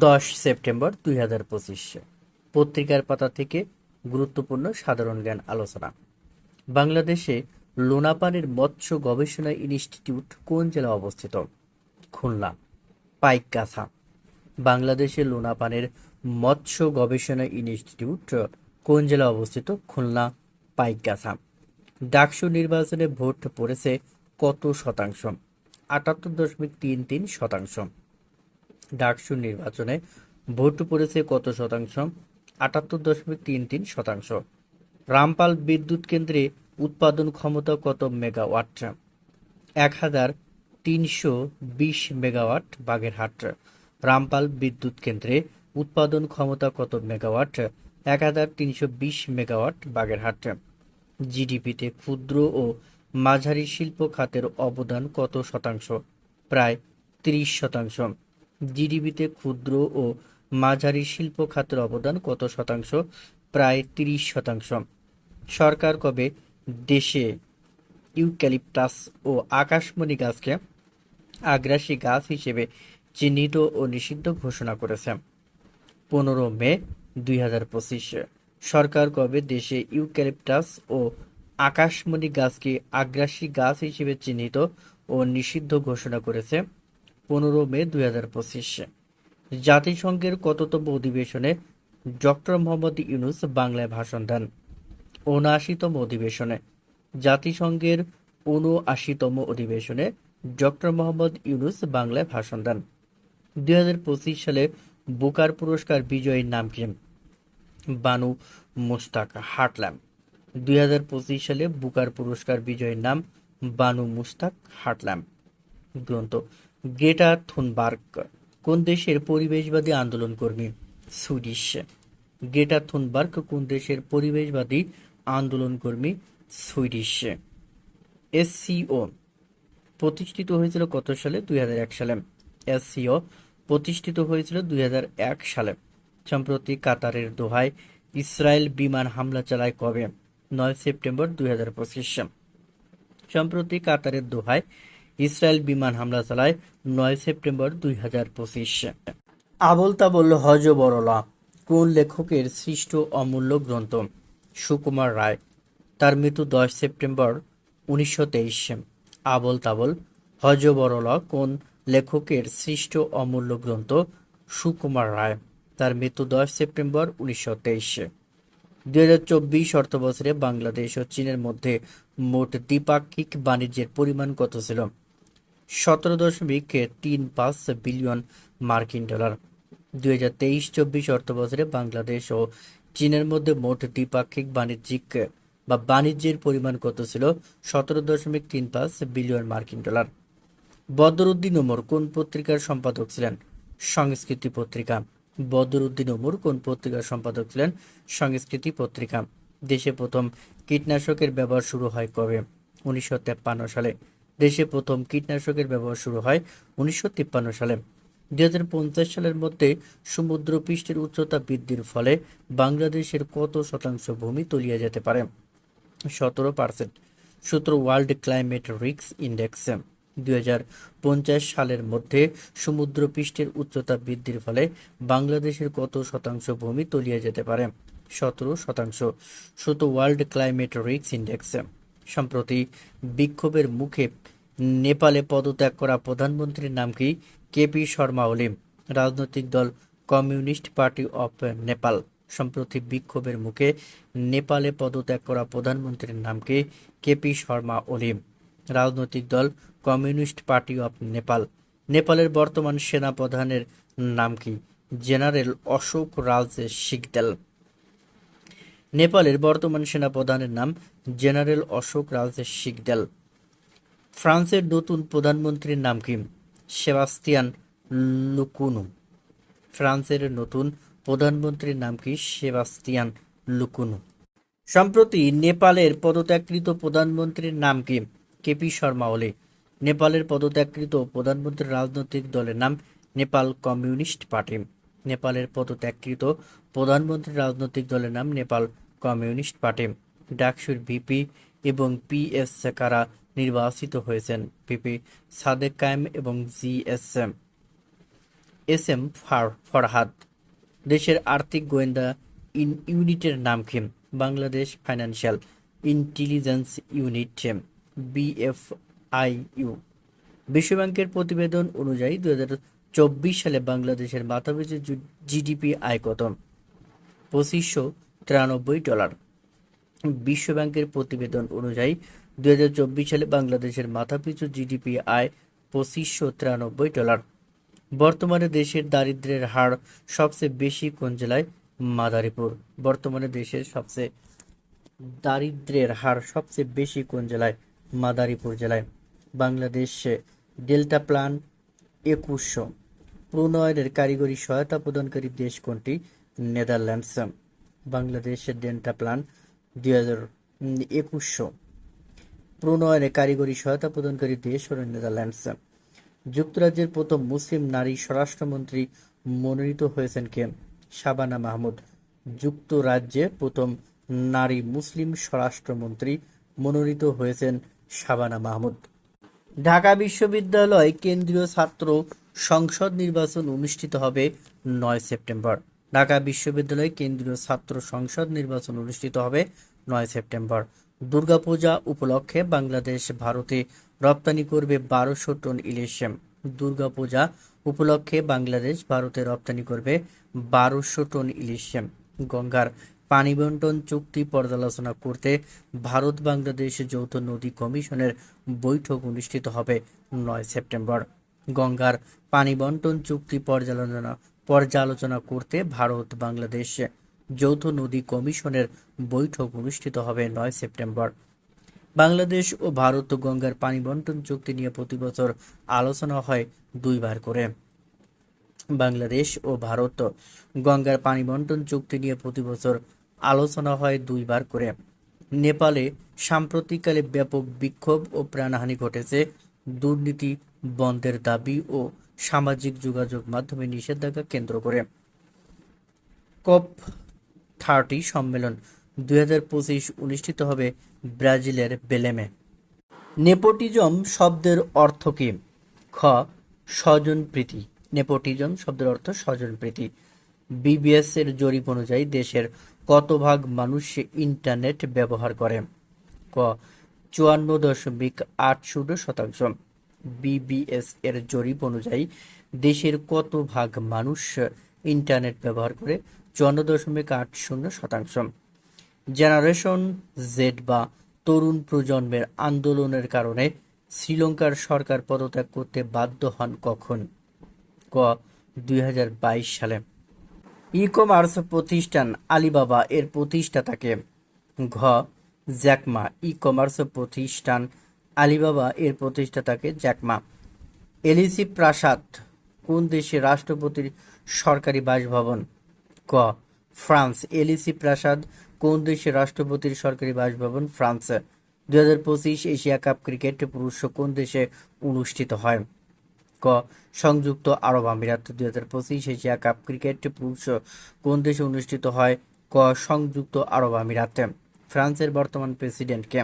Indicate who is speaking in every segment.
Speaker 1: দশ সেপ্টেম্বর দুই হাজার পঁচিশ। পত্রিকার পাতা থেকে গুরুত্বপূর্ণ সাধারণ জ্ঞান আলোচনা। বাংলাদেশে লোনাপানির মৎস্য গবেষণা ইনস্টিটিউট কোন জেলায় অবস্থিত? খুলনা। পাইকগাছা। বাংলাদেশে লোনাপানের মৎস্য গবেষণা ইনস্টিটিউট কোন জেলায় অবস্থিত? খুলনা। পাইকগাছা। ডাকসু নির্বাচনে ভোট পড়েছে কত শতাংশ? আটাত্তর দশমিক তিন তিন শতাংশ। ডাকসু নির্বাচনে ভোট পড়েছে কত শতাংশ? আটাত্তর দশমিক তিন তিন শতাংশ। রামপাল বিদ্যুৎ কেন্দ্রে উৎপাদন ক্ষমতা কত মেগাওয়াট? এক হাজার তিনশো বিশ মেগাওয়াট বাগেরহাট। রামপাল বিদ্যুৎ কেন্দ্রে উৎপাদন ক্ষমতা কত মেগাওয়াট? এক হাজার তিনশো বিশ মেগাওয়াট বাগেরহাট। জিডিপিতে ক্ষুদ্র ও মাঝারি শিল্প খাতের অবদান কত শতাংশ? প্রায় তিরিশ শতাংশ। জিডিপিতে ক্ষুদ্র ও মাঝারি শিল্প খাতের অবদান কত শতাংশ? প্রায় তিরিশ শতাংশ। সরকার কবে দেশে ইউক্যালিপটাস ও আকাশমণি গাছকে আগ্রাসী গাছ হিসেবে চিহ্নিত ও নিষিদ্ধ ঘোষণা করেছে? পনেরো মে দুই হাজার পঁচিশ। সরকার কবে দেশে ইউক্যালিপটাস ও আকাশমণি গাছকে আগ্রাসী গাছ হিসেবে চিহ্নিত ও নিষিদ্ধ ঘোষণা করেছে? পনেরো মে দুই হাজার পঁচিশ। জাতিসংঘের কততম অধিবেশনে ডক্টর মোহাম্মদ ইউনুস বাংলায় ভাষণ দেন। উনআশিতম অধিবেশনে। জাতিসংঘের উনআশিতম অধিবেশনে ডক্টর মোহাম্মদ ইউনুস বাংলায় ভাষণ দেন। দুই হাজার পঁচিশ সালে বুকার পুরস্কার বিজয়ীর নাম কি? বানু মুস্তাক হাটলাম। দুই হাজার পঁচিশ সালে বুকার পুরস্কার বিজয়ীর নাম বানু মুস্তাক হাটলাম। গ্রন্থ গ্রেটা থুনবার্গ, কোন দেশের পরিবেশবাদী আন্দোলন কর্মী সুইডিশ। গ্রেটা থুনবার্গ, কোন দেশের পরিবেশবাদী আন্দোলন কর্মী সুইডিশ। এসসিও প্রতিষ্ঠিত হয়েছিল কত সালে? দুই সালে। এসসিও প্রতিষ্ঠিত হয়েছিল দুই হাজার এক সালে। সম্প্রতি কাতারের দোহায় ইসরায়েল বিমান হামলা চালায় কবে? নয় সেপ্টেম্বর দুই হাজার পঁচিশ। সম্প্রতি কাতারের দোহায় ইসরায়েল বিমান হামলা চালায় নয় সেপ্টেম্বর দুই হাজার পঁচিশ। আবল তাবল হজ বরলা কোন লেখকের সৃষ্ট অমূল্য গ্রন্থ? সুকুমার রায়, তার মৃত্যু দশ সেপ্টেম্বর উনিশশো তেইশ। আবল তাবল হজ বরলা কোন লেখকের সৃষ্ট অমূল্য গ্রন্থ? সুকুমার রায়, তার মৃত্যু দশ সেপ্টেম্বর উনিশশো তেইশ। দুই হাজার চব্বিশ অর্থ বছরে বাংলাদেশ ও চীনের মধ্যে মোট দ্বিপাক্ষিক বাণিজ্যের পরিমাণ কত ছিল? সতেরো দশমিক তিন পাঁচ বিলিয়ন মার্কিন ডলার। দুই হাজার তেইশ চব্বিশ অর্থ বছরে বাংলাদেশ ও চীনের মধ্যে মোট দ্বিপাক্ষিক বাণিজ্যিক বা বাণিজ্যের পরিমাণ কত ছিল? সতেরো দশমিক তিন পাঁচ বিলিয়ন মার্কিন ডলার। বদরুদ্দিন ওমর কোন পত্রিকার সম্পাদক ছিলেন? সংস্কৃতি পত্রিকা। বদরুদ্দিন ওমর কোন পত্রিকার সম্পাদক ছিলেন? সংস্কৃতি পত্রিকা। দেশে প্রথম কীটনাশকের ব্যবহার শুরু হয় কবে? উনিশশো সালে। দেশে প্রথম কীটনাশকের ব্যবহার শুরু হয় উনিশশো তিপ্পান্ন সালে। দুই হাজার পঞ্চাশ সালের মধ্যে সমুদ্রপৃষ্ঠের উচ্চতা বৃদ্ধির ফলে বাংলাদেশের কত শতাংশ ভূমি তলিয়ে যেতে পারে? সতেরো পার্সেন্ট সূত্র ওয়ার্ল্ড ক্লাইমেট রিক্স ইন্ডেক্স। দুই সালের মধ্যে সমুদ্রপৃষ্ঠের উচ্চতা বৃদ্ধির ফলে বাংলাদেশের কত শতাংশ ভূমি তলিয়ে যেতে পারে? সতেরো শতাংশ। শুধু ওয়ার্ল্ড ক্লাইমেট রিক্স ইন্ডেক্স। সম্প্রতি বিক্ষোভের মুখে নেপালে পদত্যাগ করা প্রধানমন্ত্রীর নাম কি? কেপি শর্মা ওলি রাজনৈতিক দল কমিউনিস্ট পার্টি অফ নেপাল। সম্প্রতি বিক্ষোভের মুখে নেপালে পদত্যাগ করা প্রধানমন্ত্রীর নাম কি? কেপি শর্মা ওলি রাজনৈতিক দল কমিউনিস্ট পার্টি অফ নেপাল। নেপালের বর্তমান সেনা প্রধানের নাম কি? জেনারেল অশোক রাজ শিকদেল নেপালের বর্তমান সেনা প্রধানের নাম জেনারেল অশোক রাজ শিকদেল। ফ্রান্সের নতুন প্রধানমন্ত্রীর নাম কি? Sebastien Lecornu. ফ্রান্সের নতুন প্রধানমন্ত্রীর নাম কি? Sebastien Lecornu. সম্প্রতি নেপালের পদত্যাগকৃত প্রধানমন্ত্রীর নাম কি? কেপি শর্মা ওলি। নেপালের পদত্যাগকৃত প্রধানমন্ত্রীর রাজনৈতিক দলের নাম নেপাল কমিউনিস্ট পার্টি। নেপালের পদত্যাগকৃত প্রধানমন্ত্রীর রাজনৈতিক দলের নাম নেপাল কমিউনিস্ট পার্টি, ডাকসুর ভিপি এবং পিএস কারা নির্বাচিত হয়েছেন। ভিপি সাদেক কায়েম এবং জিএসএম এস এম। ফার ফরহাদ। দেশের আর্থিক গোয়েন্দা ইন ইউনিটের নাম কি Bangladesh financial intelligence unit BFIU বিশ্বব্যাংকের প্রতিবেদন অনুযায়ী দু চব্বিশ সালে বাংলাদেশের মাথাপিছু জিডিপি আয় কত? পঁচিশশো তিরানব্বই ডলার। বিশ্বব্যাংকের প্রতিবেদন অনুযায়ী দুই হাজার চব্বিশ সালে বাংলাদেশের মাথাপিছু জিডিপি আয় পঁচিশশো তিরানব্বই ডলার। বর্তমানে দেশের দারিদ্র্যের হার সবচেয়ে বেশি কোন জেলায়? মাদারীপুর। বর্তমানে দেশের সবচেয়ে দারিদ্র্যের হার সবচেয়ে বেশি কোন জেলায়? মাদারীপুর জেলায়। বাংলাদেশে ডেল্টা প্ল্যান একুশশো। প্রণয়নের কারিগরি সহায়তা প্রদানকারী দেশ কোনটি? নেদারল্যান্ডস। বাংলাদেশের ডেন্টা প্ল্যান দুই হাজার একুশশো। প্রণয়নে কারিগরি সহায়তা প্রদানকারী দেশ হল নেদারল্যান্ডস। যুক্তরাজ্যের প্রথম মুসলিম নারী স্বরাষ্ট্রমন্ত্রী মনোনীত হয়েছেন কে? শাবানা মাহমুদ। যুক্তরাজ্যে প্রথম নারী মুসলিম স্বরাষ্ট্রমন্ত্রী মনোনীত হয়েছেন শাবানা মাহমুদ। ঢাকা বিশ্ববিদ্যালয় কেন্দ্রীয় ছাত্র সংসদ নির্বাচন অনুষ্ঠিত হবে নয় সেপ্টেম্বর। ঢাকা বিশ্ববিদ্যালয় কেন্দ্রীয় ছাত্র সংসদ নির্বাচন অনুষ্ঠিত হবে নয় সেপ্টেম্বর। দুর্গাপূজা উপলক্ষে বাংলাদেশ ভারতে রপ্তানি করবে বারোশো টন ইলিশ। দুর্গাপূজা উপলক্ষে বাংলাদেশ ভারতে রপ্তানি করবে বারোশো টন ইলিশ। গঙ্গার পানি বন্টন চুক্তি পর্যালোচনা করতে ভারত বাংলাদেশ যৌথ নদী কমিশনের বৈঠক অনুষ্ঠিত হবে নয় সেপ্টেম্বর। গঙ্গার পানি বন্টন চুক্তি পর্যালোচনা পর্যালোচনা করতে ভারত বাংলাদেশ যৌথ নদী কমিশনের বৈঠক অনুষ্ঠিত হবে নয় সেপ্টেম্বর। বাংলাদেশ ও ভারত গঙ্গার পানি বন্টন চুক্তি নিয়ে প্রতি বছর আলোচনা হয় দুইবার করে। বাংলাদেশ ও ভারত গঙ্গার পানি বন্টন চুক্তি নিয়ে প্রতি বছর আলোচনা হয় দুইবার করে। নেপালে সাম্প্রতিককালে ব্যাপক বিক্ষোভ ও প্রাণহানি ঘটেছে। দুর্নীতি বন্ধের দাবি ও সামাজিক যোগাযোগ মাধ্যমে নিষেধাজ্ঞা কেন্দ্র করে। কপ থার্টি সম্মেলন দুই হাজার পঁচিশ অনুষ্ঠিত হবে ব্রাজিলের বেলেমে। নেপোটিজম শব্দের অর্থ কি? খ স্বজনপ্রীতি নেপোটিজম শব্দের অর্থ স্বজন স্বজনপ্রীতি বিবিএস এর জরিপ অনুযায়ী দেশের কত ভাগ মানুষ ইন্টারনেট ব্যবহার করে? ক, চুয়ান্ন দশমিক আট শতাংশ। বিবিএস এর জরিপ অনুযায়ী দেশের কত ভাগ মানুষ ইন্টারনেট ব্যবহার করে চুয়ান্ন দশমিক আট শূন্য শতাংশ। জেনারেশন জেড বা তরুণ প্রজন্মের আন্দোলনের কারণে শ্রীলঙ্কার সরকার পদত্যাগ করতে বাধ্য হন কখন? ক, দুই হাজার বাইশ সালে। ই কমার্স প্রতিষ্ঠান আলিবাবা এর প্রতিষ্ঠাতাকে। ঘ, জ্যাকমা ই কমার্স প্রতিষ্ঠান আলিবাবা এর প্রতিষ্ঠাতাকে জ্যাকমা এলিসি প্রাসাদ, কোন দেশে রাষ্ট্রপতির সরকারি বাসভবন? ক, ফ্রান্স। এলিসি প্রাসাদ, কোন দেশের রাষ্ট্রপতির সরকারি বাসভবন? ফ্রান্স। দুই হাজার পঁচিশ এশিয়া কাপ ক্রিকেট পুরুষ কোন দেশে অনুষ্ঠিত হয়? ক, সংযুক্ত আরব আমিরাত। দুই হাজার পঁচিশ এশিয়া কাপ ক্রিকেট পুরুষ কোন দেশে অনুষ্ঠিত হয়? ক, সংযুক্ত আরব আমিরাত। ফ্রান্সের বর্তমান প্রেসিডেন্ট কে?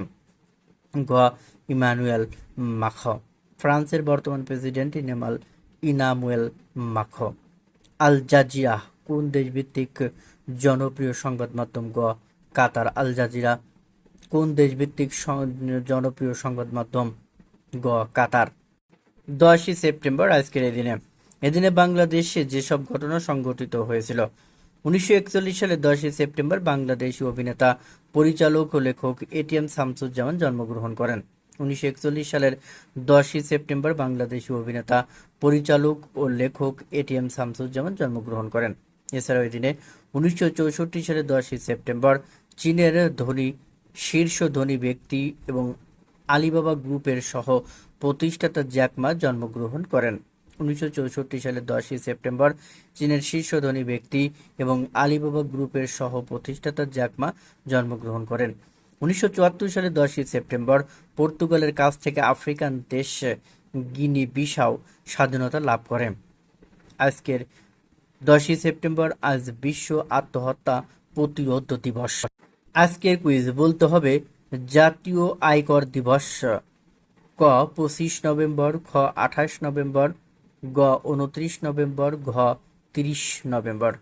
Speaker 1: গ ইমানুয়েল মাখ ফ্রান্সের বর্তমান প্রেসিডেন্ট ইনেমাল ইনামুয়েল মাখ আল জাজিরা কোন দেশভিত্তিক জনপ্রিয় সংবাদ মাধ্যম গ? কাতার আল জাজিরা কোন দেশভিত্তিক জনপ্রিয় সংবাদ মাধ্যম গ? কাতার দশই সেপ্টেম্বর আজকের এই দিনে এদিনে বাংলাদেশে যেসব ঘটনা সংঘটিত হয়েছিল, উনিশশো একচল্লিশ সালে দশই সেপ্টেম্বর বাংলাদেশি অভিনেতা পরিচালক ও লেখক এটিএম শামসুজ্জামান জন্মগ্রহণ করেন। উনিশশো একচল্লিশ সালের দশই সেপ্টেম্বর বাংলাদেশি অভিনেতা, পরিচালক ও লেখক এটিএম শামসুজ্জামান জন্মগ্রহণ করেন। এছাড়াও এই দিনে উনিশশো চৌষট্টি সালের দশই সেপ্টেম্বর চীনের ধনী, শীর্ষ ধনী ব্যক্তি এবং আলিবাবা গ্রুপের সহ প্রতিষ্ঠাতা জ্যাকমা জন্মগ্রহণ করেন। উনিশশো চৌষট্টি সালের দশই সেপ্টেম্বর চীনের শীর্ষ ধনী ব্যক্তি এবং আলিবাবা গ্রুপের সহ প্রতিষ্ঠাতা জ্যাকমা জন্মগ্রহণ করেন। উনিশশো চুয়াত্তর সালের দশই সেপ্টেম্বর পর্তুগালের কাছ থেকে আফ্রিকান দেশ গিনি বিসাও স্বাধীনতা লাভ করে। আজকের দশই সেপ্টেম্বর আজ বিশ্ব আত্মহত্যা প্রতিরোধ দিবস। আজকের কুইজ বলতে হবে, জাতীয় আয়কর দিবস ক পঁচিশ নভেম্বর, খ আঠাশ নভেম্বর গ উনত্রিশ নভেম্বর ঘ তিরিশ নভেম্বর।